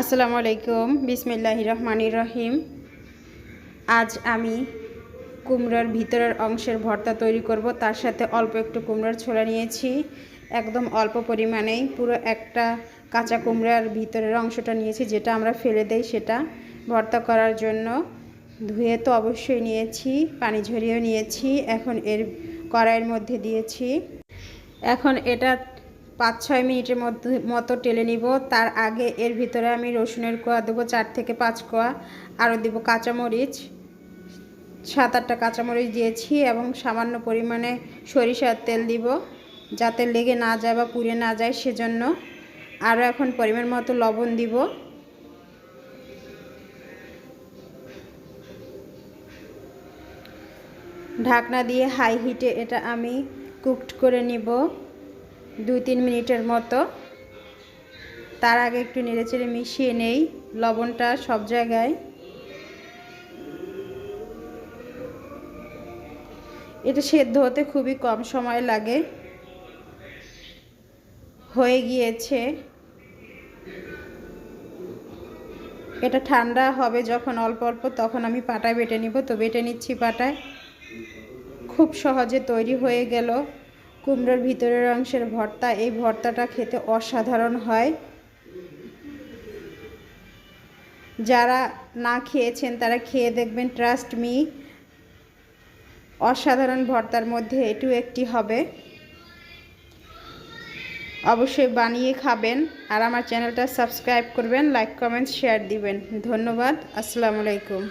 আসসালামু আলাইকুম বিসমিল্লাহ রহমানির রহিম। আজ আমি কুমড়োর ভিতরের অংশের ভর্তা তৈরি করব, তার সাথে অল্প একটু কুমড়োর ছোলা নিয়েছি। একদম অল্প পরিমাণেই পুরো একটা কাঁচা কুমড়ার ভিতরের অংশটা নিয়েছি, যেটা আমরা ফেলে দেই সেটা। ভর্তা করার জন্য ধুয়ে তো অবশ্যই নিয়েছি, পানি ঝরিয়েও নিয়েছি, এখন এর কড়াইয়ের মধ্যে দিয়েছি। এখন এটা পাঁচ ছয় মিনিটের মধ্যে, মতো টেলে নিব। তার আগে এর ভিতরে আমি রসুনের কোয়া দেবো, চার থেকে পাঁচ কোয়া। আরও দেবো কাঁচামরিচ। সাত আটটা কাঁচামরিচ দিয়েছি এবং সামান্য পরিমাণে সরিষার তেল দিব। যাতে লেগে না যায় বা পুড়ে না যায় সেজন্য। আরও এখন পরিমাণ মতো লবণ দিব। ঢাকনা দিয়ে হাই হিটে এটা আমি কুকড করে নিব। দুই তিন মিনিটের মতো। তার আগে একটু নেড়েচেড়ে মিশিয়ে নেই। লবণটা সব জায়গায়। এটা সেদ্ধ হতে খুবই কম সময় লাগে। হয়ে গিয়েছে। এটা ঠান্ডা হবে যখন অল্প অল্প, তখন আমি পাটায় বেটে নিব। তো বেটে নিচ্ছি পাটায়। খুব সহজে তৈরি হয়ে গেল। কুমড়োর ভিতরের অংশের ভর্তা, এই ভর্তাটা খেতে অসাধারণ হয়। যারা না খেয়েছেন, তারা খেয়ে দেখবেন ট্রাস্ট মি অসাধারণ ভর্তার মধ্যে এটিও একটি হবে। অবশ্যই বানিয়ে খাবেন আর আমার চ্যানেলটা সাবস্ক্রাইব করবেন লাইক কমেন্ট শেয়ার দিবেন। ধন্যবাদ, আসসালামু আলাইকুম।